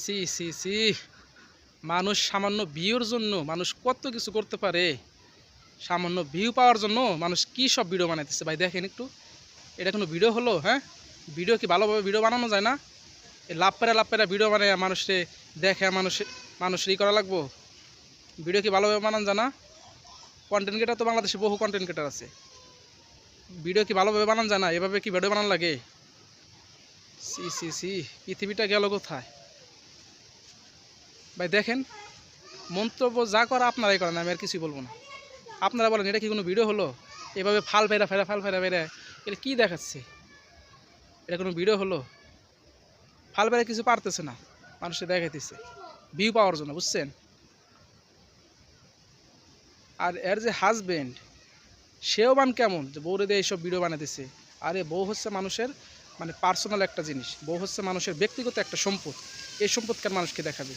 C C C. মানুষ সামান্য ভিউর জন্য মানুষ কত কিছু করতে পারে? সামান্য ভিউ পাওয়ার জন্য মানুষ কি সব ভিডিও বানাইতেছে? ভাই, দেখেন একটু। এটা কোনো ভিডিও হলো? হ্যাঁ? ভিডিও কি ভালোভাবে ভিডিও বানানো যায় না? এই লাভ পেরা ভিডিও বানায় মানুষে দেখে মানুষ মানুষের ই করা লাগবো? ভিডিও কি ভালোভাবে বানানো যায় না? কন্টেন্ট ক্রিয়েটার তো বাংলাদেশে বহু কন্টেন্ট ক্রিয়েটার আছে। ভিডিও কি ভালোভাবে বানানো যায় না? এভাবে কি ভিডিও বানানো লাগে? C C C. পৃথিবীটা গেল কোথায়? ভাই, দেখেন, মন্তব্য যা করা আপনারাই করেন, আমি আর কিছুই বলব না। আপনারা বলেন, এটা কি কোনো ভিডিও হলো? এভাবে ফাল ফেরা ফেরা, ফাল ফেরা ফেরা। এটা কী দেখাচ্ছে? এটা কোনো ভিডিও হলো? ফাল ফেরা কিছু পারতেছে না মানুষে দেখাইতেছে। ভিউ পাওয়ার জন্য, বুঝছেন? আর এর যে হাজবেন্ড সেও বান কেমন? যে বউরে দিয়ে এইসব ভিডিও বানাইতেছে। আরে, বউ হচ্ছে মানুষের মানে পার্সোনাল একটা জিনিস। বউ হচ্ছে মানুষের ব্যক্তিগত একটা সম্পদ। এই সম্পদকে আর মানুষকে দেখাবে।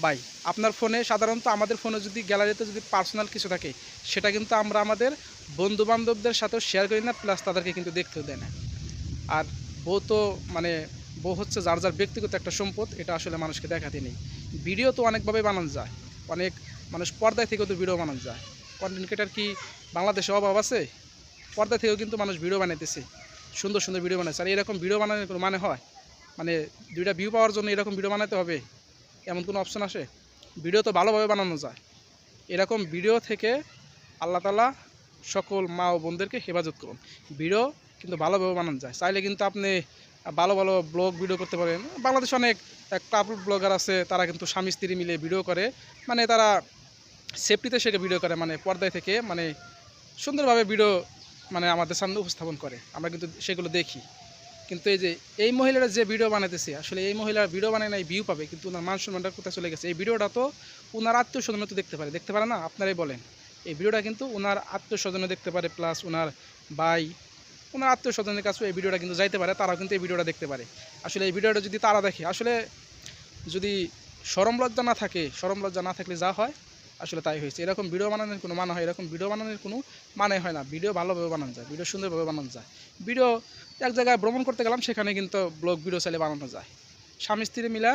ভাই, আপনার ফোনে সাধারণত আমাদের ফোনে যদি গ্যালারিতে যদি পার্সোনাল কিছু থাকে, সেটা কিন্তু আমরা আমাদের বন্ধু বান্ধবদের সাথেও শেয়ার করি না প্লাস তাদেরকে কিন্তু দেখতেও দেয় না। আর বউ তো মানে বউ হচ্ছে যার যার ব্যক্তিগত একটা সম্পদ, এটা আসলে মানুষকে দেখাতে নেই। ভিডিও তো অনেকভাবে বানানো যায়। অনেক মানুষ পর্দায় থেকেও তো ভিডিও বানানো যায়। কন্টেন্ট ক্রিয়েটার কি বাংলাদেশে অভাব আছে? পর্দা থেকেও কিন্তু মানুষ ভিডিও বানাইতেছে। সুন্দর সুন্দর ভিডিও বানাচ্ছে আর এরকম ভিডিও বানানোর কোনো মানে হয়? মানে দুইটা ভিউ পাওয়ার জন্য এরকম ভিডিও বানাতে হবে? এমন কোনো অপশন আসে? ভিডিও তো ভালোভাবে বানানো যায়। এরকম ভিডিও থেকে আল্লাহ তালা সকল মা ও বোনদেরকে হেফাজত করুন। ভিডিও কিন্তু ভালোভাবে বানানো যায়। চাইলে কিন্তু আপনি ভালো ভালো ব্লগ ভিডিও করতে পারেন। বাংলাদেশে অনেক কাপড় ব্লগার আছে, তারা কিন্তু স্বামী স্ত্রী মিলে ভিডিও করে। মানে তারা সেফটিতে সেকে ভিডিও করে মানে পর্দায় থেকে মানে সুন্দরভাবে ভিডিও মানে আমাদের সামনে উপস্থাপন করে। আমরা কিন্তু সেগুলো দেখি। কিন্তু এই যে, এই মহিলারা যে ভিডিও বানাইতেছে, আসলে এই মহিলার ভিডিও বানায় নাই ভিউ পাবে, কিন্তু ওনার মান সম্মানটা কোথায় চলে গেছে? এই ভিডিওটা তো ওনার আত্মীয় তো দেখতে পারে। দেখতে পারে না? আপনারাই বলেন। এই ভিডিওটা কিন্তু ওনার আত্মীয় দেখতে পারে প্লাস ওনার ভাই, ওনার আত্মীয় স্বজনের কাছেও এই ভিডিওটা কিন্তু যাইতে পারে, তারাও কিন্তু এই ভিডিওটা দেখতে পারে। আসলে এই ভিডিওটা যদি তারা দেখে, আসলে যদি সরম লজ্জা না থাকে সরম লজ্জা না থাকলে যা হয় আসলে তাই হয়েছে। এরকম ভিডিও বানানোর কোনো মানে হয়, এরকম ভিডিও বানানোর কোনো মানে হয় না। ভিডিও ভালোভাবে বানানো যায় ভিডিও সুন্দরভাবে বানানো যায়। ভিডিও এক জায়গায় ভ্রমণ করতে গেলাম, সেখানে কিন্তু ব্লগ ভিডিও চাইলে বানানো যায়। স্বামী, স্ত্রী মিলা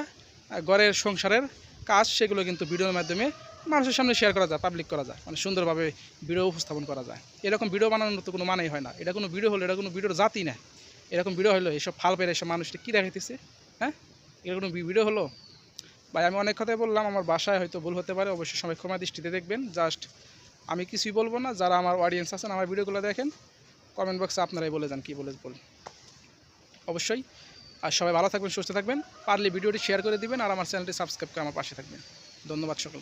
ঘরের সংসারের কাজ, সেগুলো কিন্তু ভিডিওর মাধ্যমে মানুষের সামনে শেয়ার করা যায় পাবলিক করা যায়। মানে সুন্দরভাবে ভিডিও উপস্থাপন করা যায়। এরকম ভিডিও বানানোর তো কোনো মানেই হয় না। এটা কোনো ভিডিও হলো, এটা কোনো ভিডিওর জাতি না। এরকম ভিডিও হলো, এসব ফাল পেরে এসব মানুষটা কী দেখাইতেছে? হ্যাঁ? এটা কোনো ভিডিও হলো? ভাই, আমি অনেক কথাই বললাম, আমার বাসায় হয়তো ভুল হতে পারে, অবশ্যই সবাই ক্ষমা দৃষ্টিতে দেখবেন। জাস্ট আমি কিছুই বলব না, যারা আমার অডিয়েন্স আছেন, আমার ভিডিওগুলো দেখেন কমেন্ট বক্সে আপনারাই বলে যান কী বলে বলুন অবশ্যই, আর সবাই ভালো থাকবেন, সুস্থ থাকবেন, পারলে ভিডিওটি শেয়ার করে দিবেন, আর আমার চ্যানেলটি সাবস্ক্রাইব করে আমার পাশে থাকবেন। ধন্যবাদ সকল